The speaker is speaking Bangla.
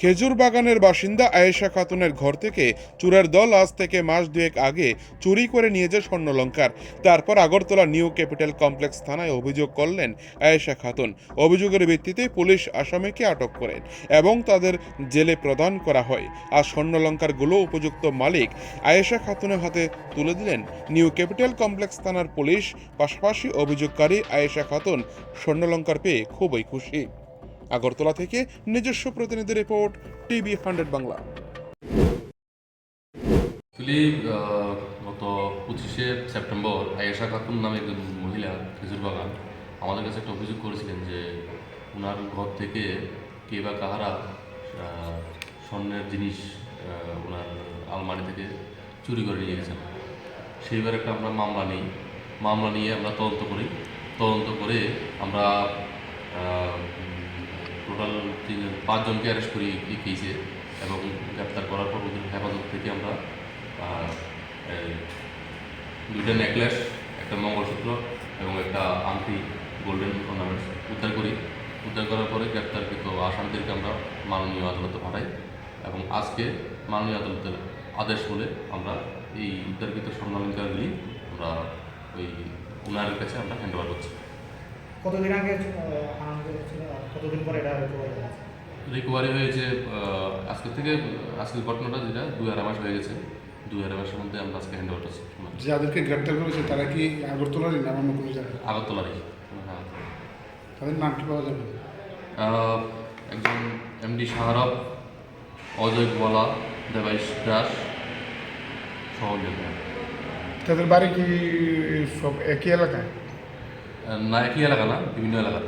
খেজুর বাগানের বাসিন্দা আয়েশা খাতুনের ঘর থেকে চুরের দল আজ থেকে মাস দুয়েক আগে চুরি করে নিয়ে যায় স্বর্ণলঙ্কার। তারপর আগরতলা নিউ ক্যাপিটাল কমপ্লেক্স থানায় অভিযোগ করলেন আয়েশা খাতুন। অভিযোগের ভিত্তিতে পুলিশ আসামিকে আটক করেন এবং তাদের জেলে প্রদান করা হয়। আর স্বর্ণলঙ্কারগুলো উপযুক্ত মালিক আয়েশা খাতুনের হাতে তুলে দিলেন। নিউ ক্যাপিটাল কমপ্লেক্স থানার পুলিশ পাশাপাশি অভিযোগকারী আয়েশা খাতুন স্বর্ণলঙ্কার পেয়ে খুবই খুশি। আগরতলা থেকে নিজস্ব প্রতিনিধি রিপোর্ট, টিভি হান্ড্রেড বাংলা। গত পঁচিশে সেপ্টেম্বর আয়েশা খাতুন নামে একজন মহিলা, খেজুর বাগান, আমাদের কাছে একটা অভিযোগ করেছিলেন যে ওনার ঘর থেকে কে বা কাহারা স্বর্ণের জিনিস ওনার আলমারি থেকে চুরি করে নিয়ে গেছেন। সেইবার একটা আমরা মামলা নিই। মামলা নিয়ে আমরা তদন্ত করি। তদন্ত করে আমরা টোটাল পাঁচজনকে অ্যারেস্ট করি এই কেসে এবং গ্রেপ্তার করার পর ওদের হেফাজত থেকে আমরা দুইটা নেকলেস একটা মঙ্গলসূত্র এবং একটা আংটি গোল্ডেন অর্নামেন্টস উদ্ধার করি। উদ্ধার করার পরে গ্রেপ্তারকৃত আসামিদেরকে আমরা মাননীয় আদালতে পাঠাই এবং আজকে মাননীয় আদালতের আদেশ বলে আমরা এই উদ্ধারকৃত স্বর্ণালঙ্কারগুলি আমরা ওই উনারের কাছে আমরা হ্যান্ড ওভার করছি। কতদিন আগে কতদিন পরে এটা? রিকভারি হয়েছে? আহ, আজকের থেকে আজকের ঘটনাটা যেটা দুই আড়াই মাস হয়ে গেছে। দুই আড়াই মাসের মধ্যে আমরা আজকে হ্যান্ড ওভার করছি যাদেরকে গ্রেপ্তার করেছে তারা কি আগরতলারই না অন্য কোনো জায়গায়? আগরতলারই। হ্যাঁ। তাদের নাম কি পাওয়া যাবে? একজন এমডি শাহরব অজয় গোয়ালা দেবাইশ দাস সহযোগ তাদের বাড়ি কি সব একই এলাকায়? না এলাকা না? বিভিন্ন এলাকা